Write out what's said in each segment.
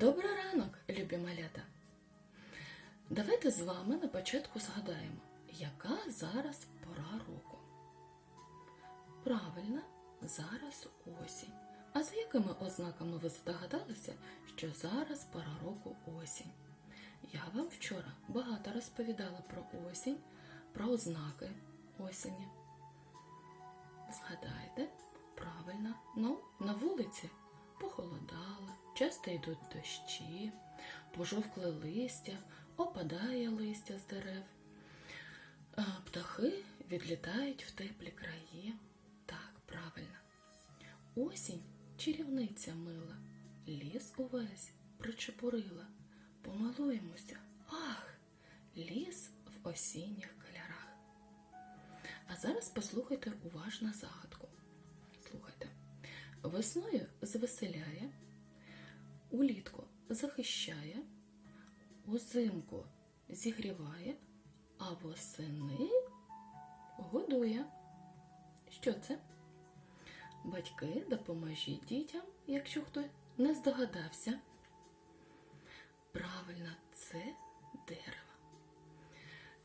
Добрий ранок, любі малята! Давайте з вами на початку згадаємо, яка зараз пора року. Правильно, зараз осінь. А за якими ознаками ви здогадалися, що зараз пора року осінь? Я вам вчора багато розповідала про осінь, про ознаки осені. Згадайте, правильно, ну, на вулиці похолодало, часто йдуть дощі, пожовкли листя, опадає листя з дерев. Птахи відлітають в теплі краї. Так, правильно. Осінь чарівниця мила, ліс увесь причепурила. Помилуємося. Ах, ліс в осінніх кольорах. А зараз послухайте уважно загадку. Весною звеселяє, улітку захищає, узимку зігріває, а восени годує. Що це? Батьки, допоможіть дітям, якщо хто не здогадався. Правильно, це дерево.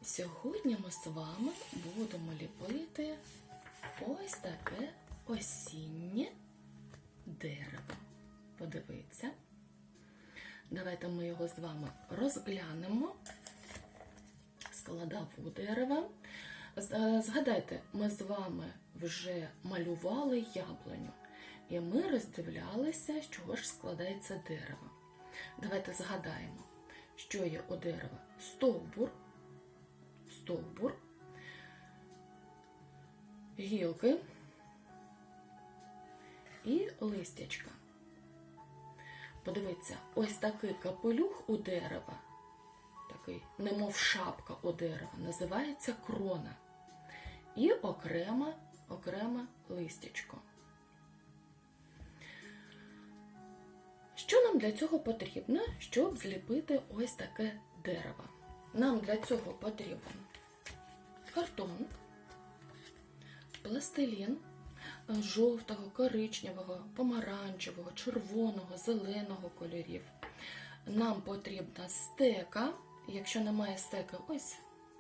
Сьогодні ми з вами будемо ліпити ось таке осіннє дерево. Подивіться. Давайте ми його з вами розглянемо. Складову дерева. З- е, Згадайте, ми з вами вже малювали яблуню, і ми роздивлялися, з чого ж складається дерево. Давайте згадаємо, що є у дерева стовбур, стовбур, гілки і листячка. Подивіться, ось такий капелюх у дерева, такий, немов шапка у дерева, називається крона. І окрема, окреме листячко. Що нам для цього потрібно, щоб зліпити ось таке дерево? Нам для цього потрібен картон, пластилін жовтого, коричневого, помаранчевого, червоного, зеленого кольорів. Нам потрібна стека. Якщо немає стека, ось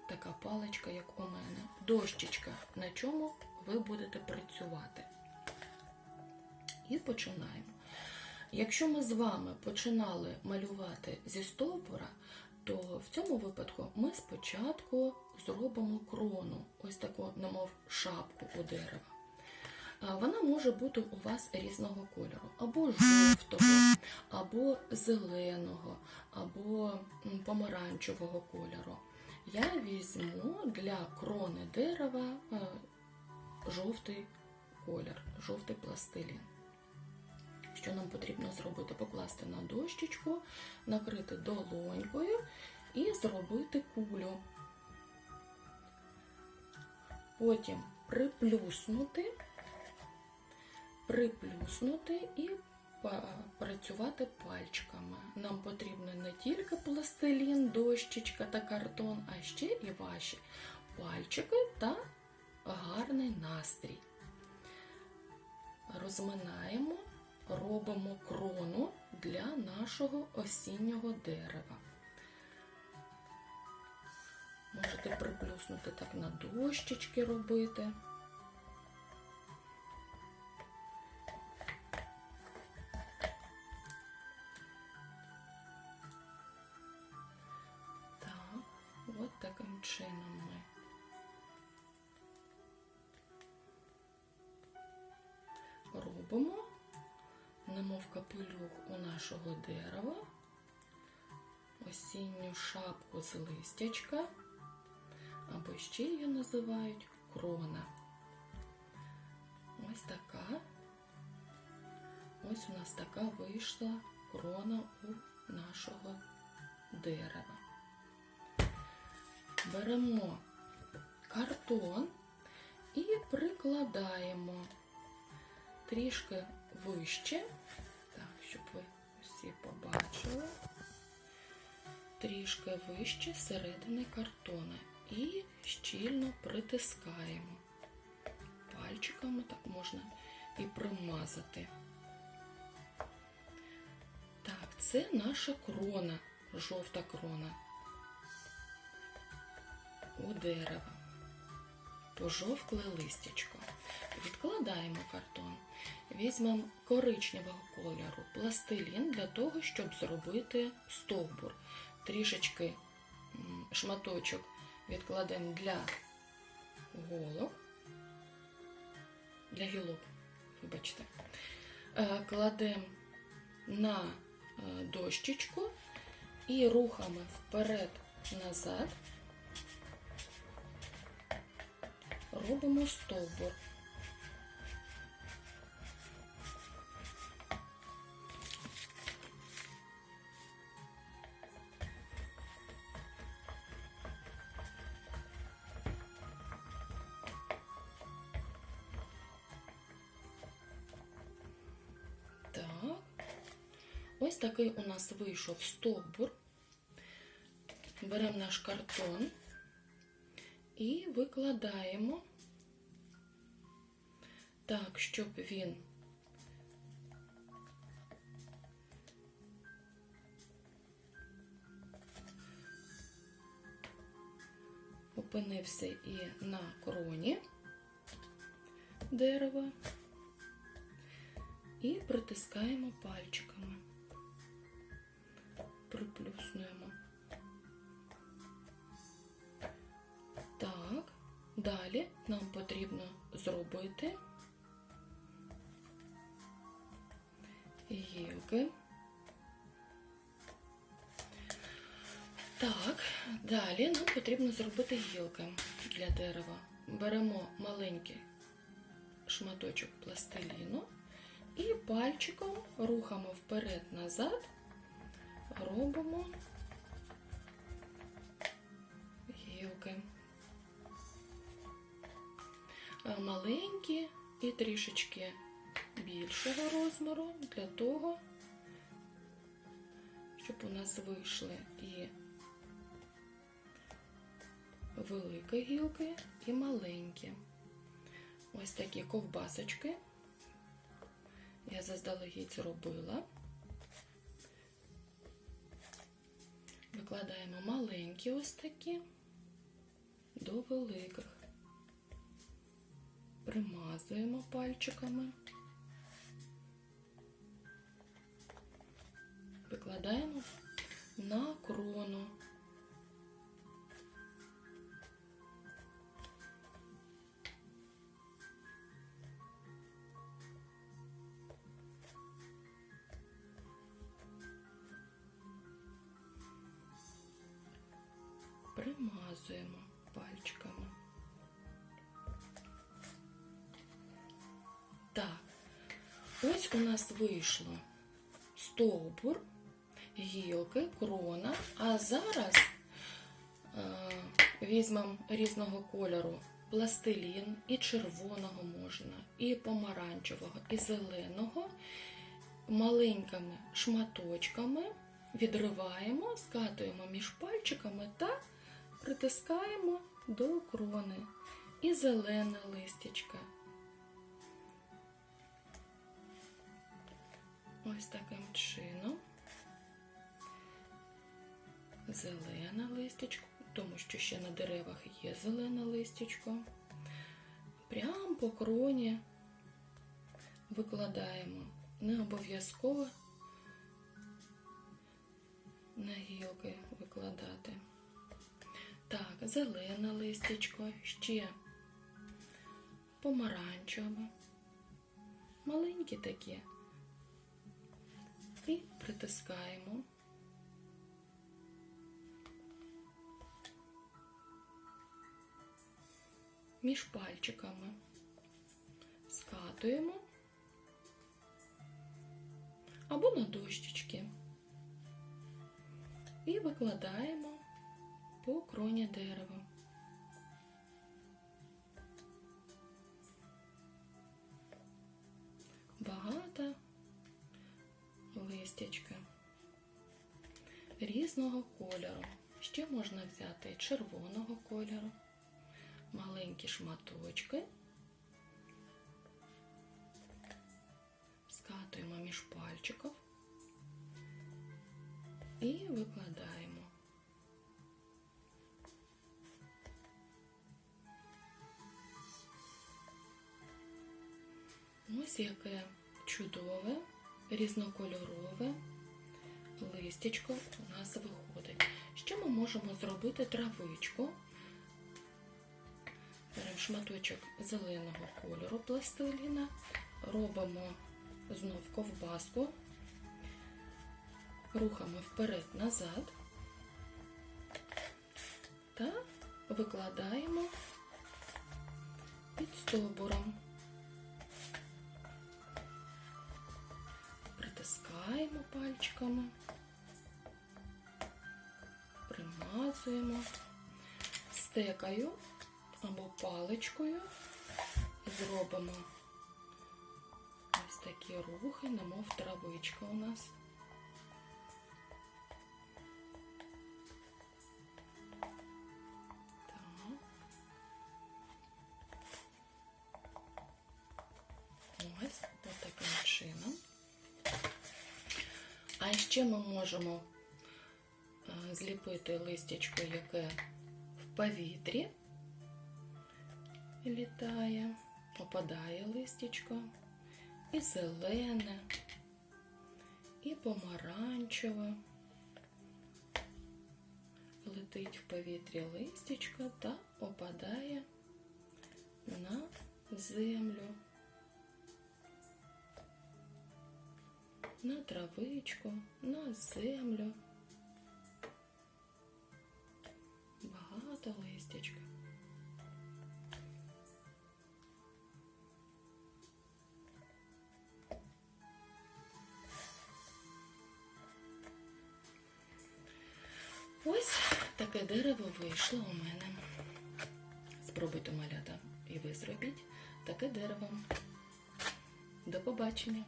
така паличка, як у мене, дощечка, на чому ви будете працювати. І починаємо. Якщо ми з вами починали малювати зі стовбура, то в цьому випадку ми спочатку зробимо крону, ось таку, немов шапку у дерева. Вона може бути у вас різного кольору, або жовтого, або зеленого, або помаранчевого кольору. Я візьму для крони дерева е, жовтий колір, жовтий пластилін. Що нам потрібно зробити? Покласти на дощечку, накрити долонькою і зробити кулю. Потім приплюснути, приплюснути і працювати пальчиками. Нам потрібно не тільки пластилін, дощечка та картон, а ще і ваші пальчики та гарний настрій. Розминаємо, робимо крону для нашого осіннього дерева. Можете приплюснути так на дощечки робити. Капелюх у нашого дерева, осінню шапку з листячка, або ще її називають крона. Ось така. Ось у нас така вийшла крона у нашого дерева. Беремо картон і прикладаємо трішки вище, щоб ви всі побачили, трішки вище середини картона і щільно притискаємо. Пальчиками так можна і примазати. Так, це наша крона, жовта крона у дерева. Пожовкле листячко. Відкладаємо картон. Візьмемо коричневого кольору пластилін для того, щоб зробити стовбур. Трішечки шматочок відкладемо для голок, для гілок, вибачте. Е, Кладемо на е, дощечку і рухами вперед-назад робимо стовбур. Ось такий у нас вийшов стовбур. Беремо наш картон і викладаємо так, щоб він опинився і на кроні дерева і притискаємо пальчиками, приплюснуємо. Так, далі нам потрібно зробити гілки. Так, далі нам потрібно зробити гілки для дерева. Беремо маленький шматочок пластиліну і пальчиком рухами вперед-назад робимо гілки. Е, Маленькі і трішечки більшого розміру для того, щоб у нас вийшли і великі гілки, і маленькі. Ось такі ковбасочки. Я заздалегідь зробила. Викладаємо маленькі ось такі до великих. Примазуємо пальчиками. Викладаємо на крону. Примазуємо пальчиками. Так, ось у нас вийшло стовбур, гілки, крона. А зараз е, візьмемо різного кольору пластилін, і червоного можна, і помаранчевого, і зеленого. Маленькими шматочками відриваємо, скатуємо між пальчиками та притискаємо до крони. І зелене листячко. Ось таким чином. Зелене листячко, тому що ще на деревах є зелене листячко. Прямо по кроні викладаємо. Не обов'язково на гілки викладати. Так, зелене листячко, ще помаранчеве, маленькі такі. І притискаємо. Між пальчиками скатуємо або на дощечки і викладаємо по кроні дерева. Багато листячка різного кольору. Ще можна взяти червоного кольору, маленькі шматочки, скатуємо між пальчиків і викладаємо. Ось яке чудове, різнокольорове листячко у нас виходить. Що ми можемо зробити травичку? Беремо шматочок зеленого кольору пластиліна, робимо знов ковбаску, рухами вперед-назад та викладаємо під стовбуром. Притискаємо пальчиками, примазуємо. Стекою або паличкою. Зробимо ось такі рухи, немов травичка у нас. А ще ми можемо е, зліпити листячко, яке в повітрі літає, попадає листячко, і зелене, і помаранчеве. Летить в повітрі листячко та опадає на землю. На травичку, на землю. Багато листячка. Ось таке дерево вийшло у мене. Спробуйте малята і ви зробіть таке дерево. До побачення!